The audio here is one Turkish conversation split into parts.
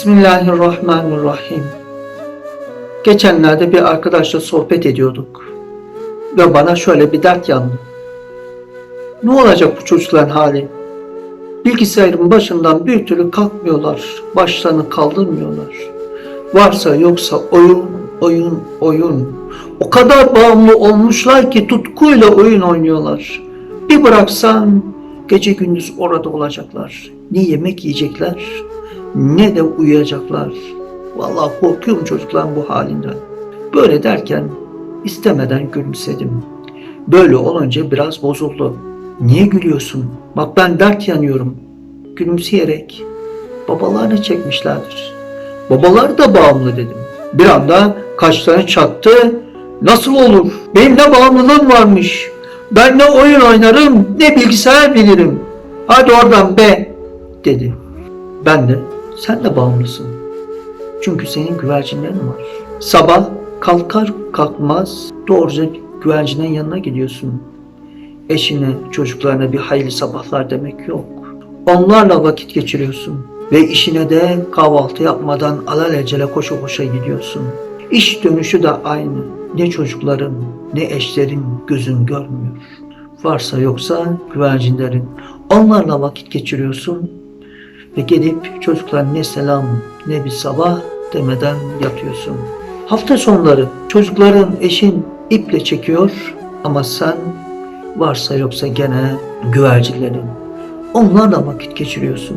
Bismillahirrahmanirrahim. Geçenlerde bir arkadaşla sohbet ediyorduk. Ve bana şöyle bir dert yandı. Ne olacak bu çocukların hali? Bilgisayarın başından bir türlü kalkmıyorlar. Başlarını kaldırmıyorlar. Varsa yoksa oyun, oyun, oyun. O kadar bağımlı olmuşlar ki tutkuyla oyun oynuyorlar. Bir bıraksan gece gündüz orada olacaklar. Ne yemek yiyecekler ne de uyuyacaklar. Vallahi korkuyorum çocukların bu halinden. Böyle derken istemeden gülümsedim. Böyle olunca biraz bozuldu. Niye gülüyorsun? Bak ben dert yanıyorum. Gülümseyerek babalarını çekmişlerdir. Babalar da bağımlı dedim. Bir anda kaşlarını çattı. Nasıl olur? Benim ne bağımlılığım varmış. Ben ne oyun oynarım ne bilgisayar bilirim. Hadi oradan be dedi. Ben de sen de bağımlısın. Çünkü senin güvercinlerin var. Sabah kalkar kalkmaz doğruca güvercinin yanına gidiyorsun. Eşine, çocuklarına bir hayırlı sabahlar demek yok. Onlarla vakit geçiriyorsun. Ve işine de kahvaltı yapmadan alelacele koşa koşa gidiyorsun. İş dönüşü de aynı. Ne çocukların ne eşlerin gözün görmüyor. Varsa yoksa güvercinlerin. Onlarla vakit geçiriyorsun ve gelip çocuklar ne selam ne bir sabah demeden yatıyorsun. Hafta sonları çocukların eşin iple çekiyor ama sen varsa yoksa gene güvercinlerin. Onlarla vakit geçiriyorsun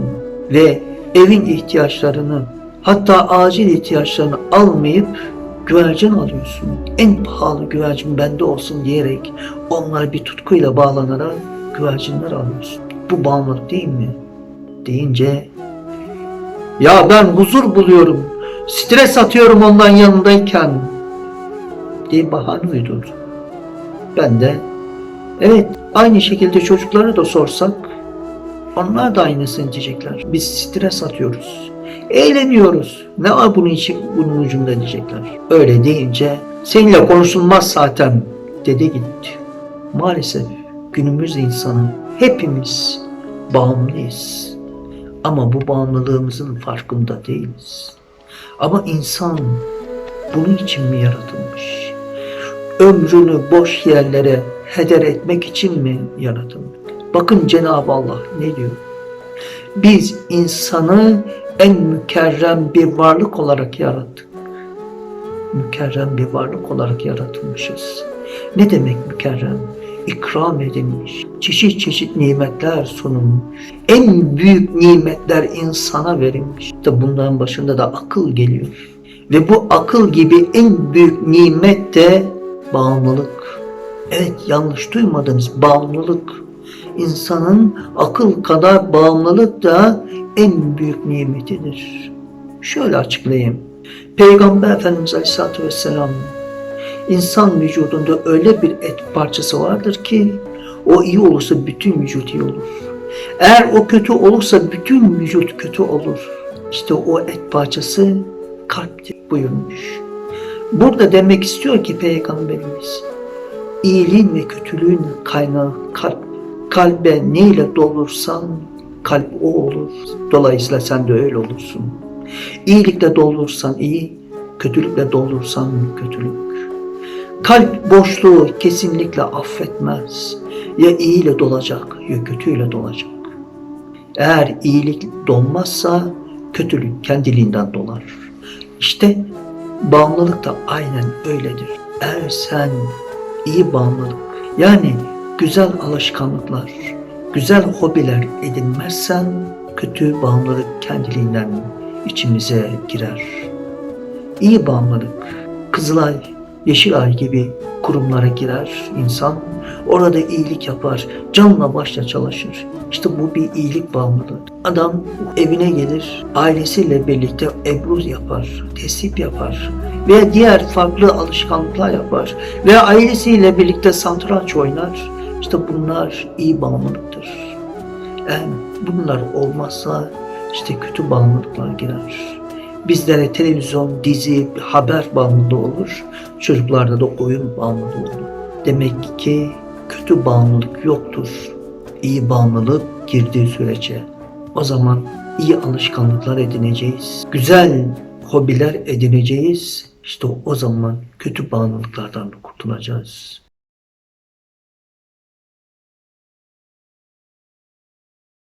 ve evin ihtiyaçlarını hatta acil ihtiyaçlarını almayıp güvercin alıyorsun. En pahalı güvercin bende olsun diyerek onlar bir tutkuyla bağlanarak güvercinler alıyorsun. Bu bağımlılık değil mi? Deyince ya ben huzur buluyorum, stres atıyorum ondan yanındayken diye bahane uydurdu. Ben de evet aynı şekilde çocuklara da sorsak onlar da aynısını diyecekler. Biz stres atıyoruz. Eğleniyoruz. Ne var bunun için bunun ucunda diyecekler. Öyle deyince seninle konuşulmaz zaten dedi gitti. Maalesef günümüz insanı hepimiz bağımlıyız. Ama bu bağımlılığımızın farkında değiliz. Ama insan bunun için mi yaratılmış? Ömrünü boş yerlere heder etmek için mi yaratılmış? Bakın Cenab-ı Allah ne diyor? Biz insanı en mükerrem bir varlık olarak yarattık. Mükerrem bir varlık olarak yaratılmışız. Ne demek mükerrem? İkram edilmiş, çeşit çeşit nimetler sunulmuş. En büyük nimetler insana verilmiş. İşte bunların başında da akıl geliyor. Ve bu akıl gibi en büyük nimet de bağımlılık. Evet yanlış duymadınız bağımlılık. İnsanın akıl kadar bağımlılık da en büyük nimetidir. Şöyle açıklayayım. Peygamber Efendimiz Aleyhisselatü Vesselam İnsan vücudunda öyle bir et parçası vardır ki o iyi olursa bütün vücut iyi olur. Eğer o kötü olursa bütün vücut kötü olur. İşte o et parçası kalptir buyurmuş. Burada demek istiyor ki Peygamberimiz iyiliğin ve kötülüğün kaynağı kalp. Kalbe neyle dolursan kalp o olur. Dolayısıyla sen de öyle olursun. İyilikle doldursan iyi, kötülükle doldursan kötülük. Kalp boşluğu kesinlikle affetmez. Ya iyiyle dolacak ya kötüyle dolacak. Eğer iyilik dolmazsa kötülük kendiliğinden dolar. İşte bağımlılık da aynen öyledir. Eğer sen iyi bağımlılık yani güzel alışkanlıklar, güzel hobiler edinmezsen kötü bağımlılık kendiliğinden içimize girer. İyi bağımlılık, Kızılay Yeşilay gibi kurumlara girer insan. Orada iyilik yapar, canla başla çalışır. İşte bu bir iyilik bağımlılığı. Adam evine gelir, ailesiyle birlikte ebruz yapar, tesip yapar veya diğer farklı alışkanlıklar yapar veya ailesiyle birlikte satranç oynar. İşte bunlar iyi bağımlılıktır. Eğer bunlar olmazsa işte kötü bağımlılıklar girer. Bizlere televizyon, dizi, haber bağımlılığı olur. Çocuklarda da oyun bağımlılığı olur. Demek ki kötü bağımlılık yoktur. İyi bağımlılık girdiği sürece. O zaman iyi alışkanlıklar edineceğiz. Güzel hobiler edineceğiz. İşte o zaman kötü bağımlılıklardan kurtulacağız.